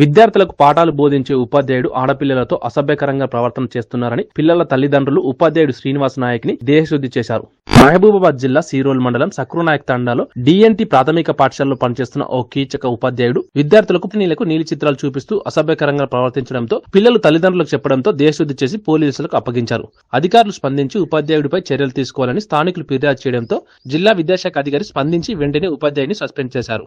విద్యార్థులకు పాఠాలు బోధించే ఉపాధ్యాయుడు ఆడపిల్లలతో అసభ్యకరంగా ప్రవర్తన చేస్తున్నారని పిల్లల తల్లిదండ్రులు ఉపాధ్యాయుడు శ్రీనివాస్ నాయక్ని దేహశుద్ధి చేశారు. మహబూబాబాద్ జిల్లా సీరోల్ మండలం సక్రునాయక్ తండాలో డిఎన్టి ప్రాథమిక పాఠశాలలో పనిచేస్తున్న ఓ కీచక ఉపాధ్యాయుడు విద్యార్థులకు నీళ్ళకు నీలి చిత్రాలు చూపిస్తూ అసభ్యకరంగా ప్రవర్తించడంతో పిల్లలు తల్లిదండ్రులకు చెప్పడంతో దేశశుద్ధి చేసి పోలీసులకు అప్పగించారు. అధికారులు స్పందించి ఉపాధ్యాయుడిపై చర్యలు తీసుకోవాలని స్థానికులు ఫిర్యాదు చేయడంతో జిల్లా విద్యాశాఖ అధికారి స్పందించి వెంటనే ఉపాధ్యాయుని సస్పెండ్ చేశారు.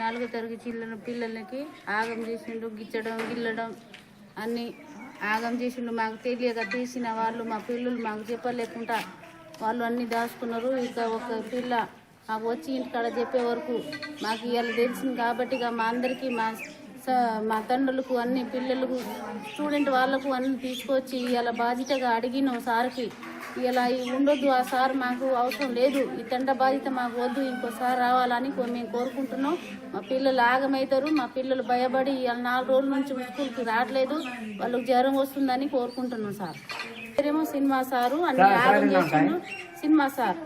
నాలుగో తరగతి చిల్లన పిల్లలకి ఆగం చేసిండు గిచ్చడం గిల్లడం అన్ని ఆగం చేసిండు. మాకు తెలియక తీసిన వాళ్ళు మా పిల్లలు మాకు చెప్పలేకుండా వాళ్ళు అన్ని దాచుకున్నారు. ఇక ఒక పిల్ల మాకు వచ్చి ఇంటికాడ చెప్పే వరకు మాకు ఇవాళ తెలిసింది కాబట్టి మా అందరికీ మా మా తండ్రులకు అన్ని పిల్లలకు స్టూడెంట్ వాళ్ళకు అన్ని తీసుకొచ్చి ఇవాళ బాధ్యతగా అడిగినాం సార్కి. ఇలా ఉండొద్దు ఆ సార్ మాకు అవసరం లేదు ఈ తండ బాధ్యత మాకు వద్దు ఇంకోసారి రావాలని మేము కోరుకుంటున్నాం. మా పిల్లలు ఆగమవుతారు మా పిల్లలు భయపడి ఇవాళ నాలుగు రోజుల నుంచి స్కూల్కి రావట్లేదు వాళ్ళకి జ్వరం వస్తుందని కోరుకుంటున్నాం సార్. పేరేమో సినిమా సారు అన్ని ఆగం చేస్తుండు సినిమా సార్.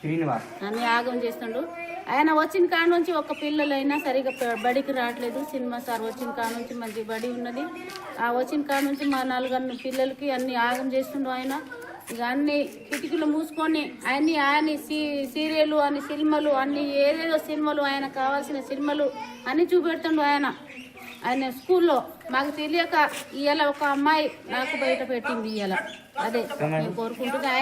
శ్రీనివాస్. అన్ని ఆగం చేస్తుండు. ఆయన వచ్చిన కాడ నుంచి ఒక పిల్లలైనా సరిగా బడికి రావట్లేదు. సినిమా సార్ వచ్చిన కాడ నుంచి మంచి బడి ఉన్నది. ఆ వచ్చిన కాడ నుంచి మా నలుగురు పిల్లలకి అన్ని ఆగం చేస్తుండు ఆయన. ఇక అన్ని కిటికీలు మూసుకొని అన్ని ఆయన సీ సీరియల్ అన్ని సినిమాలు అన్ని ఏదేదో సినిమాలు ఆయన కావాల్సిన సినిమాలు అన్ని చూపెడుతుండు ఆయన. ఆయన స్కూల్లో మాకు తెలియక ఇవాళ ఒక అమ్మాయి నాకు బయట పెట్టింది ఇవాళ అదే నేను కోరుకుంటున్నా.